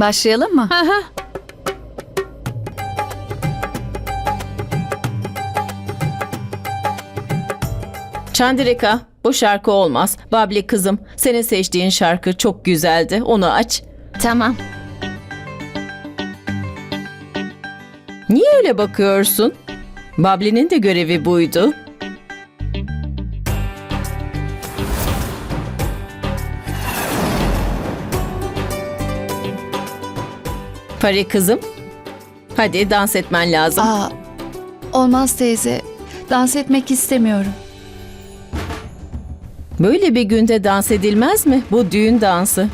Başlayalım mı? Aha. Çandirika, bu şarkı olmaz. Babli kızım, senin seçtiğin şarkı çok güzeldi. Onu aç. Tamam. Niye öyle bakıyorsun? Babli'nin de görevi buydu. Pari kızım, hadi dans etmen lazım. Aa, olmaz teyze. Dans etmek istemiyorum. Böyle bir günde dans edilmez mi? Bu düğün dansı.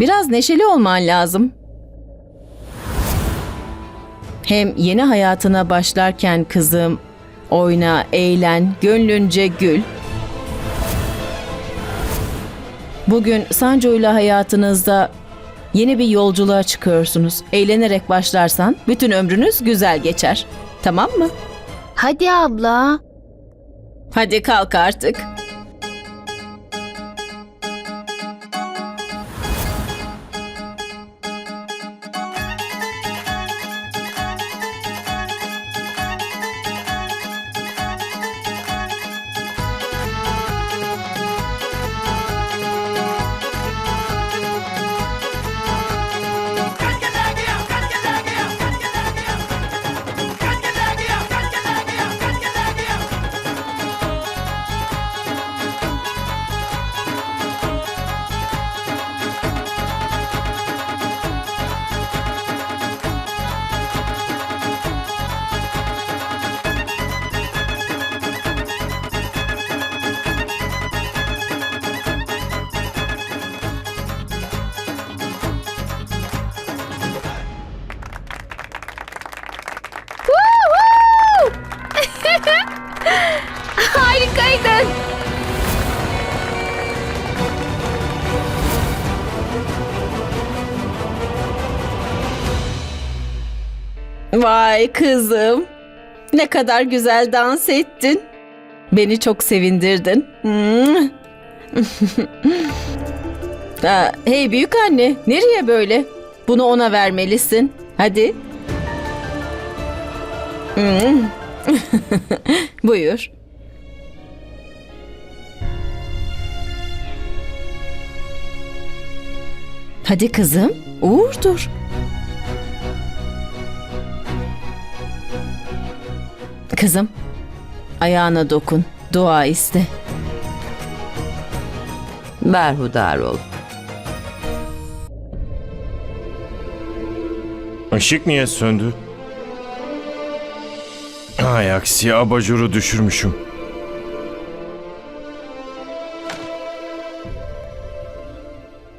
Biraz neşeli olman lazım. Hem yeni hayatına başlarken kızım, oyna, eğlen, gönlünce gül. Bugün Sancho ile hayatınızda yeni bir yolculuğa çıkıyorsunuz. Eğlenerek başlarsan bütün ömrünüz güzel geçer. Tamam mı? Hadi abla. Hadi kalk artık. Vay kızım. Ne kadar güzel dans ettin. Beni çok sevindirdin. Hmm. Hey büyük anne, nereye böyle? Bunu ona vermelisin. Hadi. Hmm. Buyur. Hadi kızım, uğurdur. Kızım, ayağına dokun, dua iste. Berhudar ol. Işık niye söndü? Ay aksi abajuru düşürmüşüm.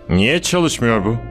Niye çalışmıyor bu?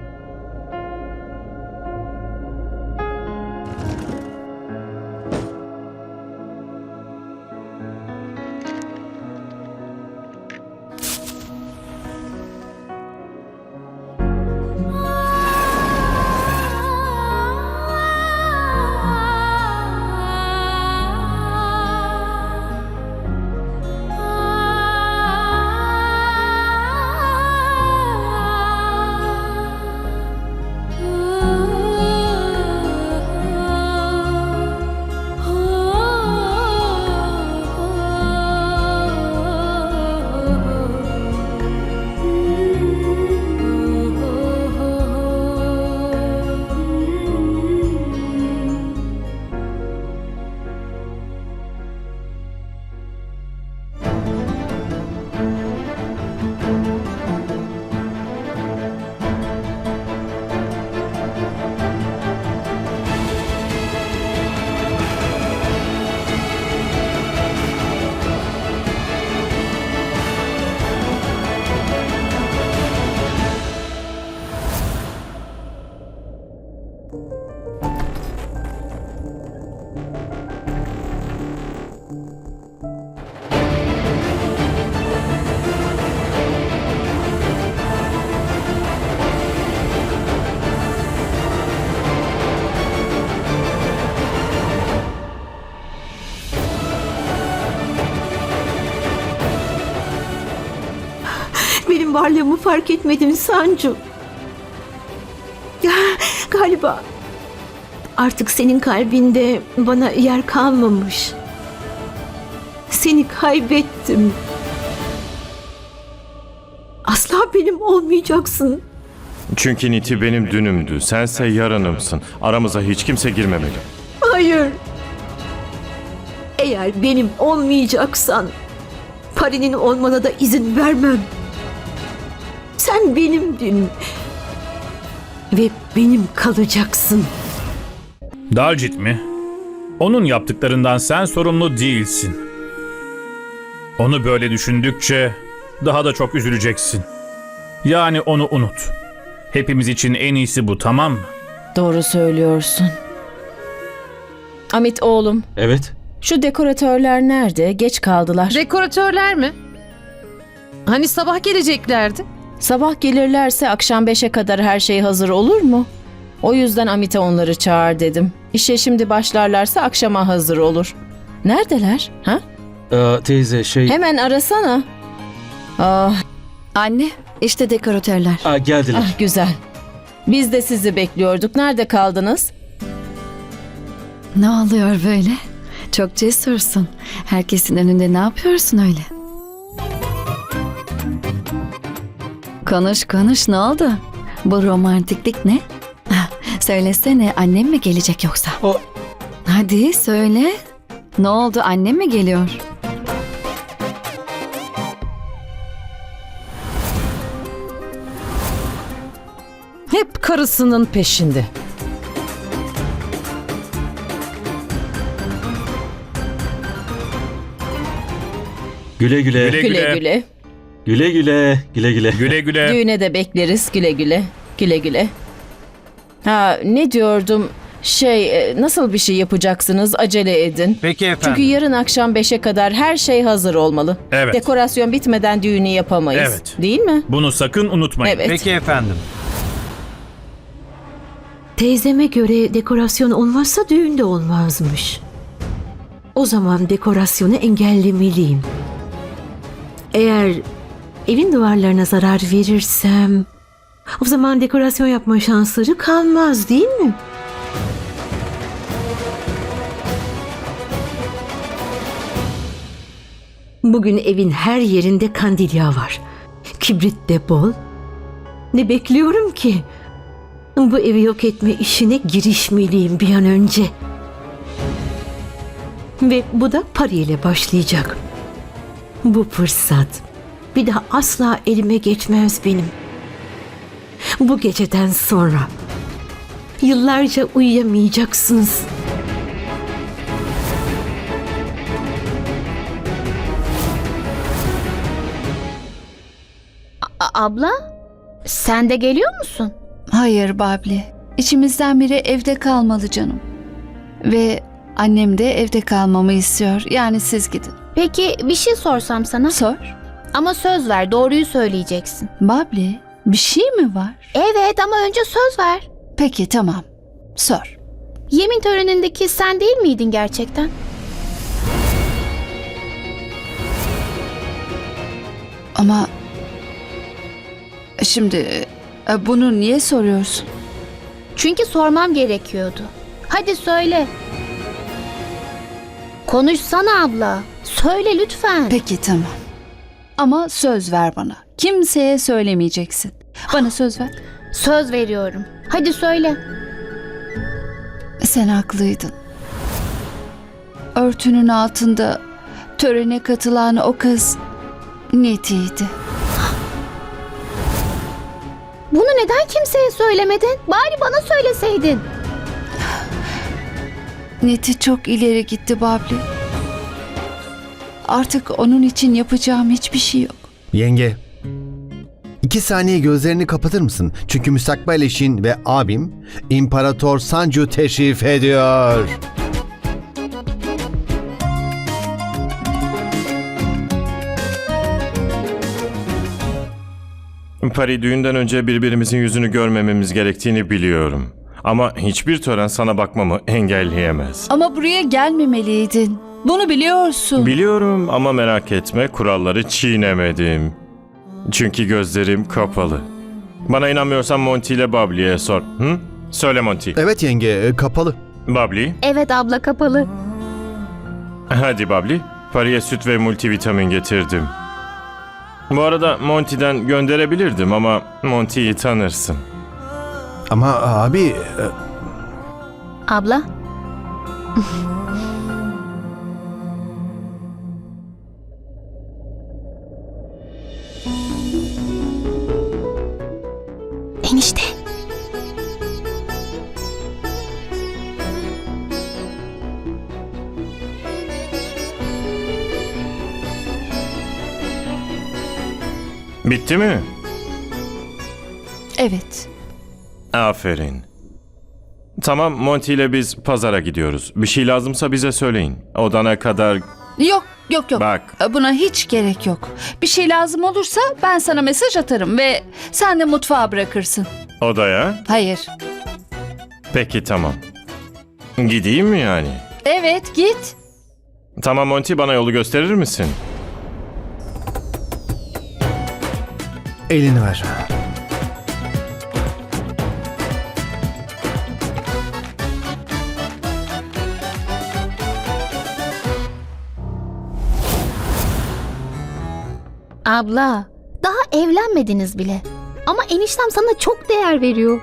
Fark etmedin Sancu. Galiba artık senin kalbinde bana yer kalmamış. Seni kaybettim. Asla benim olmayacaksın. Çünkü Niti benim dünümdü. Sense yarınımsın. Aramıza hiç kimse girmemeli. Hayır. Eğer benim olmayacaksan Pari'nin olmana da izin vermem. Sen benimdin. Ve benim kalacaksın. Dalcit mi? Onun yaptıklarından sen sorumlu değilsin. Onu böyle düşündükçe daha da çok üzüleceksin. Yani onu unut. Hepimiz için en iyisi bu tamam mı? Doğru söylüyorsun. Amit oğlum, Evet. şu dekoratörler nerede? Geç kaldılar. Dekoratörler mi? Hani sabah geleceklerdi? Sabah gelirlerse akşam beşe kadar her şey hazır olur mu? O yüzden Amit'e onları çağır dedim. İşe şimdi başlarlarsa akşama hazır olur. Neredeler? Ha? Ee, teyze şey... Hemen arasana. Ah, Anne, işte dekoratörler. Aa, geldiler. ah güzel. Biz de sizi bekliyorduk. Nerede kaldınız? Ne oluyor böyle? Çok cesursun. Herkesin önünde ne yapıyorsun öyle? Konuş konuş ne oldu? Bu romantiklik ne? Söylesene annem mi gelecek yoksa? O- Hadi söyle. Ne oldu annem mi geliyor? Hep karısının peşinde. Güle güle. Güle Güle güle. Güle güle. Güle güle. Güle güle. Düğüne de bekleriz. Güle güle. Güle güle. Ha ne diyordum? Şey e, nasıl bir şey yapacaksınız? Acele edin. Peki efendim. Çünkü yarın akşam 5'e kadar her şey hazır olmalı. Evet. Dekorasyon bitmeden düğünü yapamayız. Evet. Değil mi? Bunu sakın unutmayın. Evet. Peki efendim. Teyzeme göre dekorasyon olmazsa düğün de olmazmış. O zaman dekorasyonu engellemeliyim. Eğer evin duvarlarına zarar verirsem o zaman dekorasyon yapma şansları kalmaz değil mi? Bugün evin her yerinde kandilya var. Kibrit de bol. Ne bekliyorum ki? Bu evi yok etme işine girişmeliyim bir an önce. Ve bu da Pari başlayacak. Bu fırsat bir daha asla elime geçmez benim. Bu geceden sonra yıllarca uyuyamayacaksınız. A- abla, sen de geliyor musun? Hayır Babli. İçimizden biri evde kalmalı canım. Ve annem de evde kalmamı istiyor. Yani siz gidin. Peki bir şey sorsam sana. Sor. Ama söz ver, doğruyu söyleyeceksin. Babli, bir şey mi var? Evet ama önce söz ver. Peki tamam. Sor. Yemin törenindeki sen değil miydin gerçekten? Ama şimdi e, bunu niye soruyorsun? Çünkü sormam gerekiyordu. Hadi söyle. Konuşsana abla. Söyle lütfen. Peki tamam. Ama söz ver bana. Kimseye söylemeyeceksin. Bana söz ver. Söz veriyorum. Hadi söyle. Sen haklıydın. Örtünün altında törene katılan o kız Neti'ydi. Bunu neden kimseye söylemedin? Bari bana söyleseydin. Neti çok ileri gitti Babli. Artık onun için yapacağım hiçbir şey yok. Yenge. İki saniye gözlerini kapatır mısın? Çünkü müstakbel eşin ve abim İmparator Sancu teşrif ediyor. Pari düğünden önce birbirimizin yüzünü görmememiz gerektiğini biliyorum. Ama hiçbir tören sana bakmamı engelleyemez. Ama buraya gelmemeliydin. Bunu biliyorsun. Biliyorum ama merak etme kuralları çiğnemedim. Çünkü gözlerim kapalı. Bana inanmıyorsan Monty ile Bubbly'ye sor. Hı? Söyle Monty. Evet yenge e, kapalı. Bubbly. Evet abla kapalı. Hadi Bubbly. Paraya süt ve multivitamin getirdim. Bu arada Monty'den gönderebilirdim ama Monty'yi tanırsın. Ama abi e, Abla. Bitti mi? Evet. Aferin. Tamam Monty ile biz pazara gidiyoruz. Bir şey lazımsa bize söyleyin. Odana kadar Yok yok yok. bak. Buna hiç gerek yok. Bir şey lazım olursa ben sana mesaj atarım ve sen de mutfağa bırakırsın. Odaya. Hayır. Peki tamam. Gideyim mi yani? Evet git. Tamam Monty bana yolu gösterir misin? Elini ver. Abla. Daha evlenmediniz bile. Ama eniştem sana çok değer veriyor.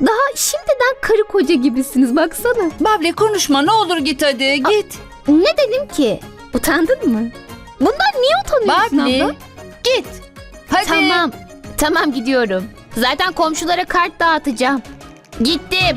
Daha şimdiden karı koca gibisiniz baksana. Bable konuşma ne olur git hadi git. Ne dedim ki? Utandın mı? Bundan niye utanıyorsun Bable abla? git. Hadi. Tamam. Tamam gidiyorum. Zaten komşulara kart dağıtacağım. Gittim.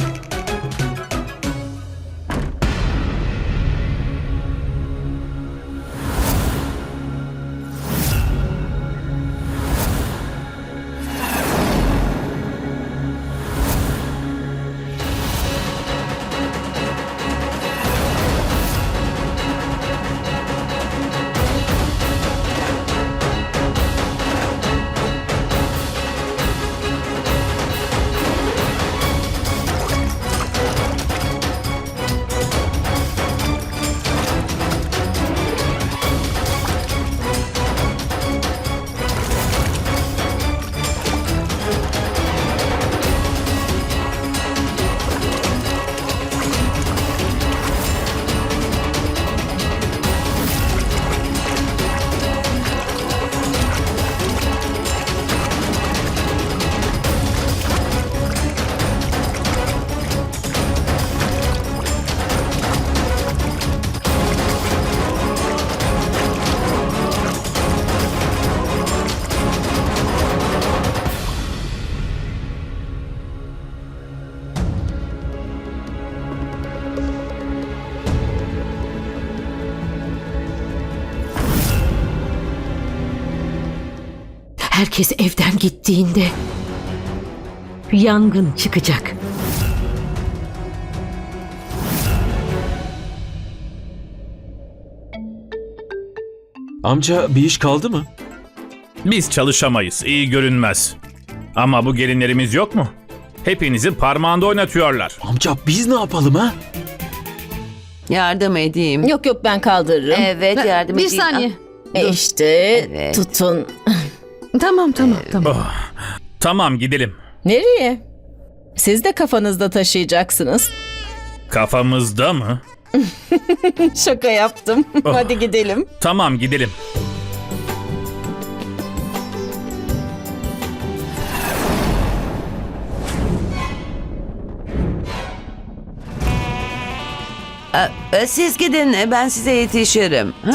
Herkes evden gittiğinde yangın çıkacak. Amca bir iş kaldı mı? Biz çalışamayız, iyi görünmez. Ama bu gelinlerimiz yok mu? Hepinizi parmağında oynatıyorlar. Amca biz ne yapalım ha? Yardım edeyim. Yok yok ben kaldırırım. Evet yardım Bir edeyim. saniye. E işte Evet. tutun. Tamam tamam tamam. Tamam gidelim. Nereye? Siz de kafanızda taşıyacaksınız. Kafamızda mı? Şaka yaptım. Hadi gidelim. Tamam gidelim. E, Siz gidin ben size yetişirim. Ha?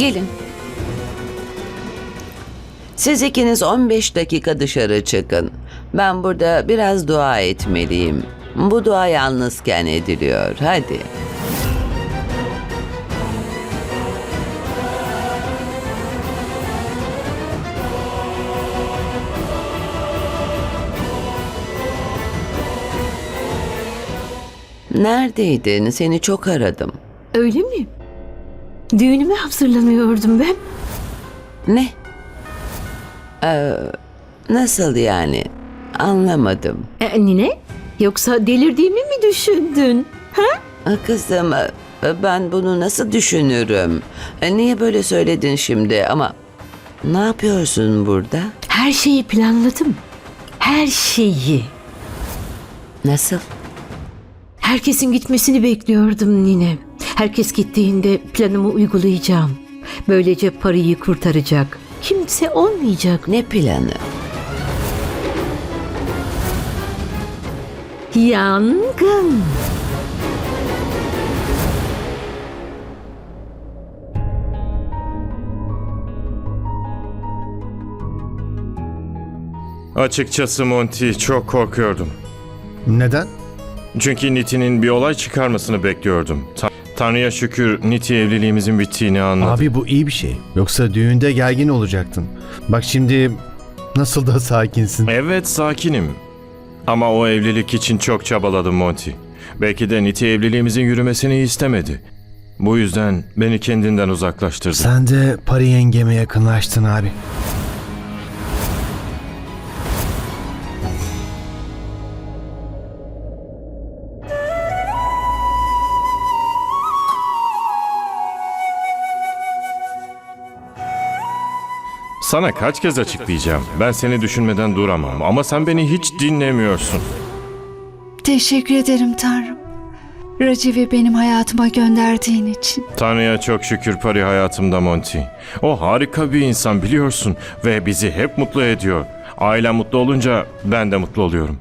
Gelin. Siz ikiniz 15 dakika dışarı çıkın. Ben burada biraz dua etmeliyim. Bu dua yalnızken ediliyor. Hadi. Neredeydin? Seni çok aradım. Öyle mi? Düğünüme hazırlanıyordum ben. Ne? Ee, nasıl yani? Anlamadım. E, Nine? Yoksa delirdiğimi mi düşündün? Aa, Kızım, e, ben bunu nasıl düşünürüm? E, Niye böyle söyledin şimdi ama Ne yapıyorsun burada? Her şeyi planladım. Her şeyi. Nasıl? Herkesin gitmesini bekliyordum Nine. Herkes gittiğinde planımı uygulayacağım. Böylece parayı kurtaracak. Kimse olmayacak. Ne planı? Yangın. Açıkçası Monty çok korkuyordum. Neden? Çünkü Niti'nin bir olay çıkarmasını bekliyordum. Ta- Tanrı'ya şükür Niti evliliğimizin bittiğini anladı. Abi bu iyi bir şey. Yoksa düğünde gergin olacaktın. Bak şimdi nasıl da sakinsin. Evet sakinim. Ama o evlilik için çok çabaladım Monty. Belki de Niti evliliğimizin yürümesini istemedi. Bu yüzden beni kendinden uzaklaştırdı. Sen de Pari yengeme yakınlaştın abi. Sana kaç kez açıklayacağım. Ben seni düşünmeden duramam ama sen beni hiç dinlemiyorsun. Teşekkür ederim Tanrım. Raciv'i benim hayatıma gönderdiğin için. Tanrı'ya çok şükür Pari hayatımda Monty. O harika bir insan biliyorsun ve bizi hep mutlu ediyor. Ailem mutlu olunca ben de mutlu oluyorum.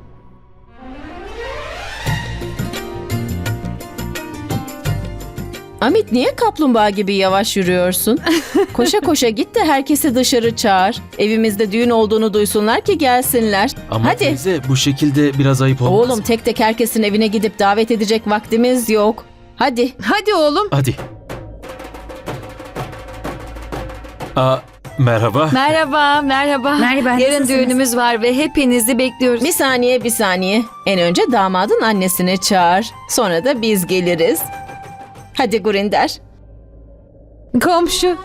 Amit niye kaplumbağa gibi yavaş yürüyorsun? Koşa koşa git de herkesi dışarı çağır. Evimizde düğün olduğunu duysunlar ki gelsinler. Ama Hadi. teyze bu şekilde biraz ayıp olmaz. Oğlum tek tek herkesin evine gidip davet edecek vaktimiz yok. Hadi. Hadi oğlum. Hadi. Aa, merhaba. Merhaba, merhaba. Merhaba, Yarın nasılsınız? düğünümüz var ve hepinizi bekliyoruz. Bir saniye bir saniye. En önce damadın annesini çağır. Sonra da biz geliriz. Hadi Gurinder. Komşu.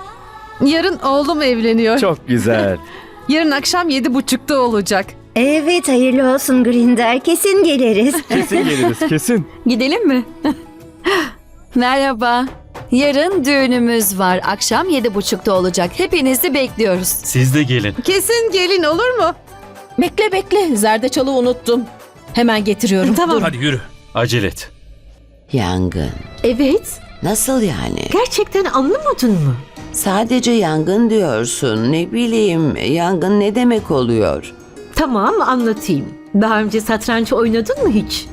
Yarın oğlum evleniyor. Çok güzel. Yarın akşam yedi buçukta olacak. Evet hayırlı olsun Grinder. Kesin geliriz. kesin geliriz kesin. Gidelim mi? merhaba. Yarın düğünümüz var. Akşam yedi buçukta olacak. Hepinizi bekliyoruz. Siz de gelin. Kesin gelin olur mu? Bekle bekle. Zerdeçalı unuttum. Hemen getiriyorum. Tamam. Dur. Hadi yürü. Acele et. Yangın. Evet. Nasıl yani? Gerçekten anlamadın mı? Sadece yangın diyorsun. Ne bileyim yangın ne demek oluyor? Tamam anlatayım. Daha önce satranç oynadın mı hiç?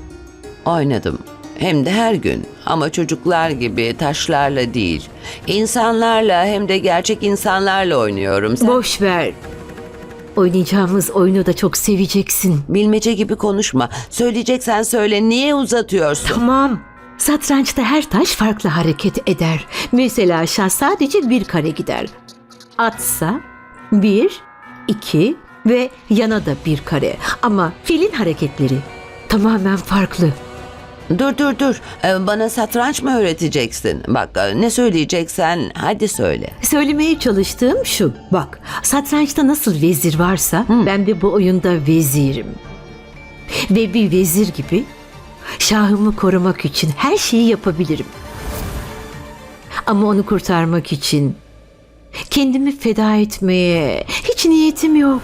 Oynadım. Hem de her gün. Ama çocuklar gibi taşlarla değil. İnsanlarla hem de gerçek insanlarla oynuyorum. Sen Boş ver. Oynayacağımız oyunu da çok seveceksin. bilmece gibi konuşma. Söyleyeceksen söyle. Niye uzatıyorsun? Tamam. Satrançta her taş farklı hareket eder. Mesela şah sadece bir kare gider. Atsa bir, iki ve yana da bir kare. Ama filin hareketleri tamamen farklı. Dur dur dur. Ee, Bana satranç mı öğreteceksin? Bak e, ne söyleyeceksen hadi söyle. Söylemeye çalıştığım şu. Bak satrançta nasıl vezir varsa ben de bu oyunda vezirim. Ve bir vezir gibi şahımı korumak için her şeyi yapabilirim. Ama onu kurtarmak için kendimi feda etmeye hiç niyetim yok.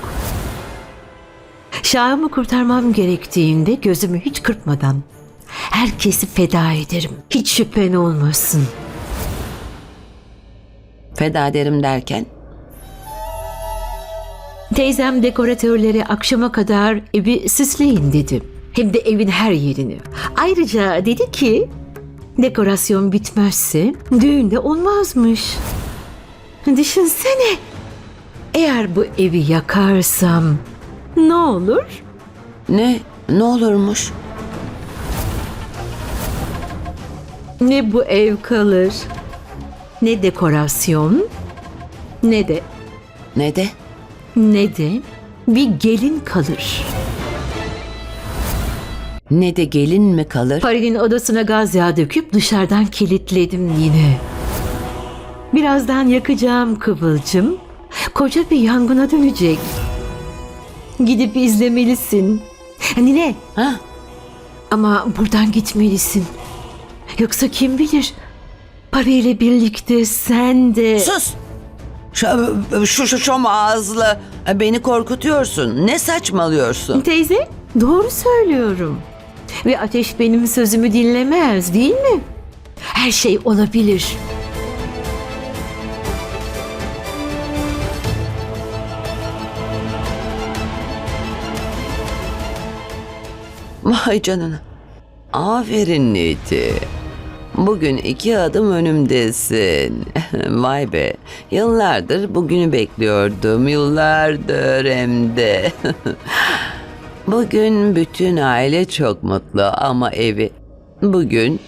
Şahımı kurtarmam gerektiğinde gözümü hiç kırpmadan herkesi feda ederim. Hiç şüphen olmasın. Feda ederim derken? Teyzem dekoratörlere akşama kadar evi süsleyin dedi. Hem de evin her yerini. Ayrıca dedi ki dekorasyon bitmezse düğünde olmazmış. Düşünsene. Eğer bu evi yakarsam ne olur? Ne? Ne olurmuş? Ne bu ev kalır, ne dekorasyon, ne de Ne de? ne de bir gelin kalır. Ne de gelin mi kalır? Farid'in odasına gaz yağı döküp dışarıdan kilitledim yine. Birazdan yakacağım kıvılcım. Koca bir yangına dönecek. Gidip izlemelisin. Nine Ha? ama buradan gitmelisin. Yoksa kim bilir? Parayla birlikte sen de... Sus! Şu, şu, şu şom ağızlı. Beni korkutuyorsun. Ne saçmalıyorsun? Teyze, doğru söylüyorum. Ve ateş benim sözümü dinlemez, değil mi? Her şey olabilir. Vay canına. Aferin Niti. Bugün iki adım önümdesin. Vay be. Yıllardır bugünü bekliyordum. Yıllardır hem de. Bugün bütün aile çok mutlu ama evi bugün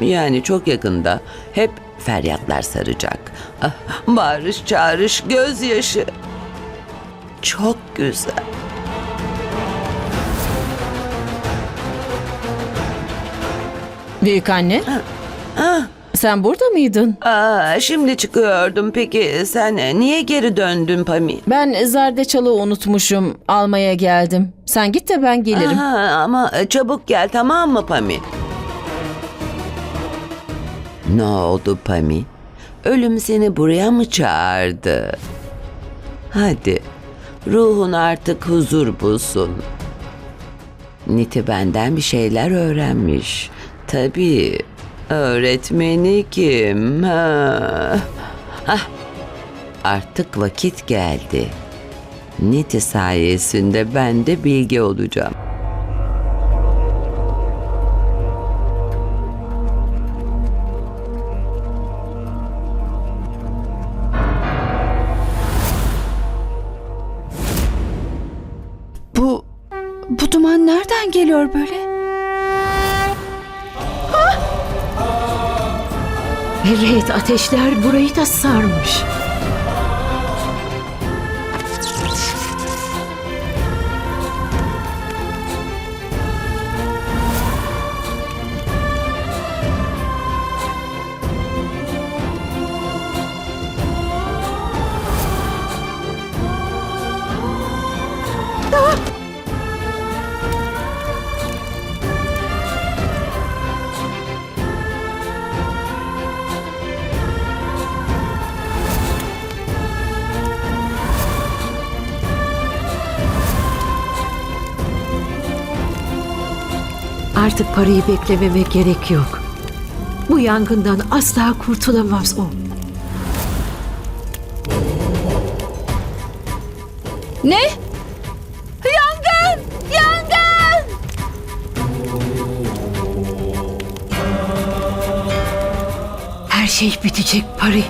yani çok yakında hep feryatlar saracak. Ah, Bağırış çağırış gözyaşı. Çok güzel. Büyük anne. Sen burada mıydın? Aa, şimdi çıkıyordum. Peki sen niye geri döndün Pami? Ben zerdeçalı unutmuşum. Almaya geldim. Sen git de ben gelirim. Aha, ama çabuk gel tamam mı Pami? Ne oldu Pami? Ölüm seni buraya mı çağırdı? Hadi, ruhun artık huzur bulsun. Niti benden bir şeyler öğrenmiş. Tabii, öğretmeni kim? Ha. Hah, artık vakit geldi. Niti sayesinde ben de bilgi olacağım. Bu bu duman nereden geliyor böyle? Evet, ateşler burayı da sarmış. Artık parayı beklememe gerek yok. Bu yangından asla kurtulamaz o. Ne? Yangın! Yangın! Her şey bitecek Pari.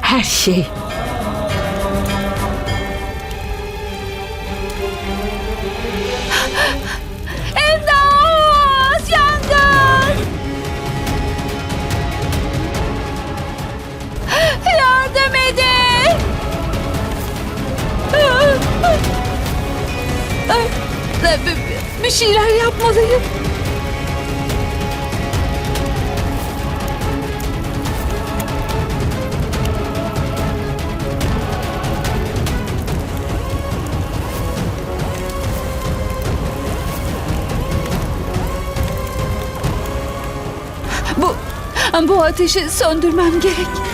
Her şey. Yapmalıyım. Bu bu ateşi söndürmem gerek.